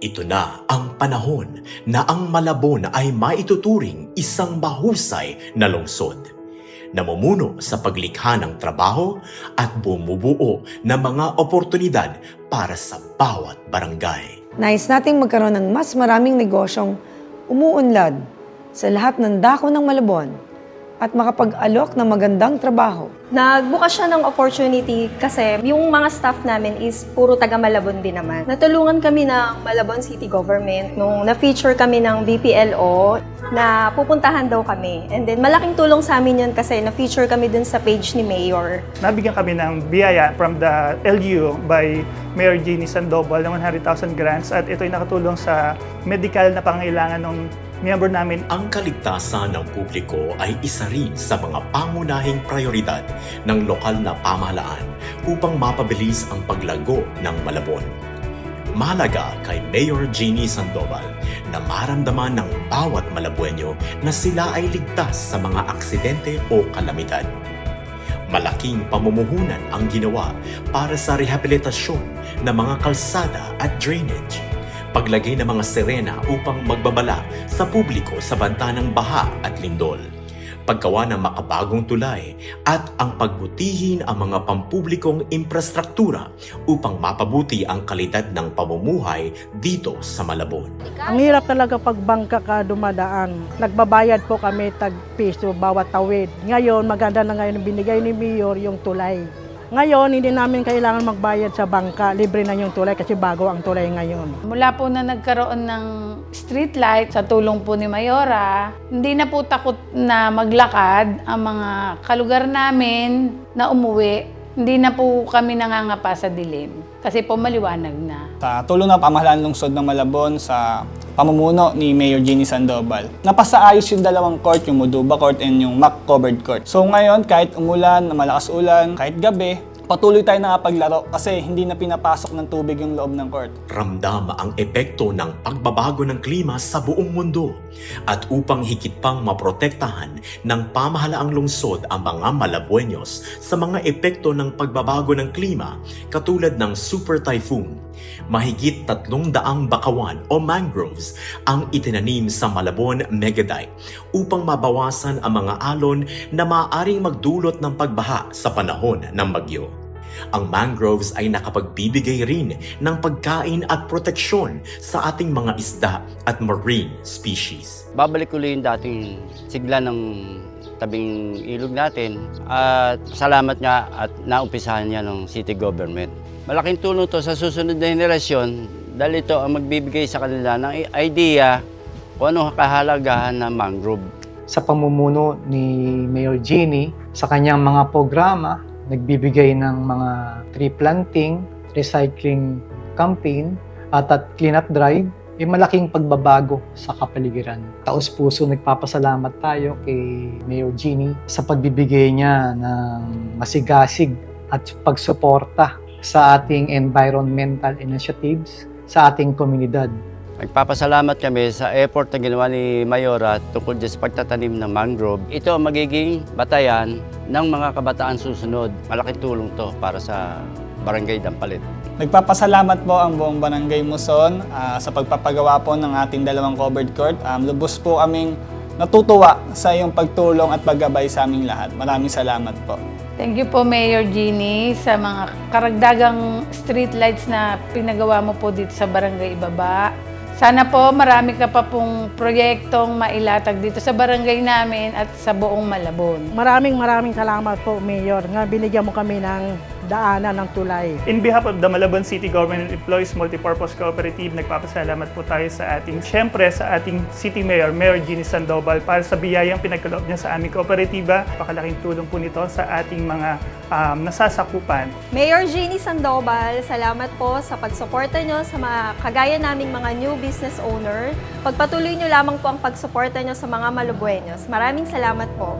Ito na ang panahon na ang Malabon ay maituturing isang mahusay na lungsod. Namumuno sa paglikha ng trabaho at bumubuo ng mga oportunidad para sa bawat barangay. Nais nating magkaroon ng mas maraming negosyong umuunlad sa lahat ng dako ng Malabon at makapag-alok ng magandang trabaho. Nagbukas siya ng opportunity kasi yung mga staff namin is puro taga Malabon din naman. Natulungan kami ng Malabon City Government nung na-feature kami ng BPLO na pupuntahan daw kami. And then malaking tulong sa amin yun kasi na-feature kami dun sa page ni Mayor. Nabigyan kami ng biyaya from the LGU by Mayor Jeannie Sandoval ng 100,000 grants at ito ay nakatulong sa medical na pangailangan ng member namin Ang kaligtasan ng publiko ay isa rin sa mga pangunahing prioridad ng lokal na pamahalaan upang mapabilis ang paglago ng Malabon. Mahalaga kay Mayor Jeannie Sandoval na maramdaman ng bawat Malabueño na sila ay ligtas sa mga aksidente o kalamidad. Malaking pamumuhunan ang ginawa para sa rehabilitasyon ng mga kalsada at drainage paglagay ng mga sirena upang magbabala sa publiko sa banta ng baha at lindol, paggawa ng makabagong tulay at ang pagbutihin ang mga pampublikong infrastruktura upang mapabuti ang kalidad ng pamumuhay dito sa Malabon. Ang hirap talaga pag bangka ka dumadaan. Nagbabayad po kami tag piso bawat tawid. Ngayon, maganda na ngayon binigay ni Mayor yung tulay. Ngayon, hindi namin kailangan magbayad sa bangka. Libre na yung tulay kasi bago ang tulay ngayon. Mula po na nagkaroon ng street light sa tulong po ni Mayora, hindi na po takot na maglakad ang mga kalugar namin na umuwi. Hindi na po kami nangangapa sa dilim kasi po maliwanag na. Sa tulong ng pamahalaan lungsod ng Malabon sa pamumuno ni Mayor Jeannie Sandoval. Napasaayos yung dalawang court, yung Moduba Court and yung Mac Covered Court. So ngayon, kahit umulan, malakas ulan, kahit gabi, patuloy tayo nakapaglaro kasi hindi na pinapasok ng tubig yung loob ng court. Ramdam ang epekto ng pagbabago ng klima sa buong mundo at upang higit pang maprotektahan ng pamahalaang lungsod ang mga Malabueños sa mga epekto ng pagbabago ng klima katulad ng super typhoon. Mahigit tatlong daang bakawan o mangroves ang itinanim sa Malabon Megadite upang mabawasan ang mga alon na maaaring magdulot ng pagbaha sa panahon ng bagyo. Ang mangroves ay nakapagbibigay rin ng pagkain at proteksyon sa ating mga isda at marine species. babalik ulit yung dating sigla ng tabing ilog natin at salamat nga at naumpisahan niya ng city government. Malaking tulong to sa susunod na henerasyon dahil ito ang magbibigay sa kanila ng idea kung ano kahalagahan ng mangrove. sa pamumuno ni Mayor Jeannie sa kanyang mga programa, nagbibigay ng mga tree planting, recycling campaign, at at cleanup drive, ay malaking pagbabago sa kapaligiran. Taos puso nagpapasalamat tayo kay Mayor Jeannie sa pagbibigay niya ng masigasig at pagsuporta sa ating environmental initiatives sa ating komunidad. Nagpapasalamat kami sa effort na ginawa ni Mayora tungkol sa pagtatanim ng mangrove. Ito ang magiging batayan ng mga kabataan susunod. Malaking tulong to para sa Barangay Dampalit. Nagpapasalamat po ang buong Barangay Muson ah, sa pagpapagawa po ng ating dalawang covered court. Um, lubos po kaming natutuwa sa iyong pagtulong at paggabay sa aming lahat. Maraming salamat po. Thank you po Mayor Jeannie sa mga karagdagang street lights na pinagawa mo po dito sa Barangay Ibaba. Sana po marami ka pa pong proyektong mailatag dito sa barangay namin at sa buong Malabon. Maraming maraming salamat po, Mayor, nga binigyan mo kami ng daanan ng tulay. In behalf of the Malabon City Government Employees Multipurpose Cooperative, nagpapasalamat po tayo sa ating, syempre sa ating City Mayor, Mayor Jeannie Sandoval, para sa biyayang pinagkaloob niya sa aming kooperatiba. Pakalaking tulong po nito sa ating mga um, nasasakupan. Mayor Jeannie Sandoval, salamat po sa pagsuporta nyo sa mga kagaya naming mga new business owner. Pagpatuloy nyo lamang po ang pagsuporta nyo sa mga Malubuenos. Maraming salamat po.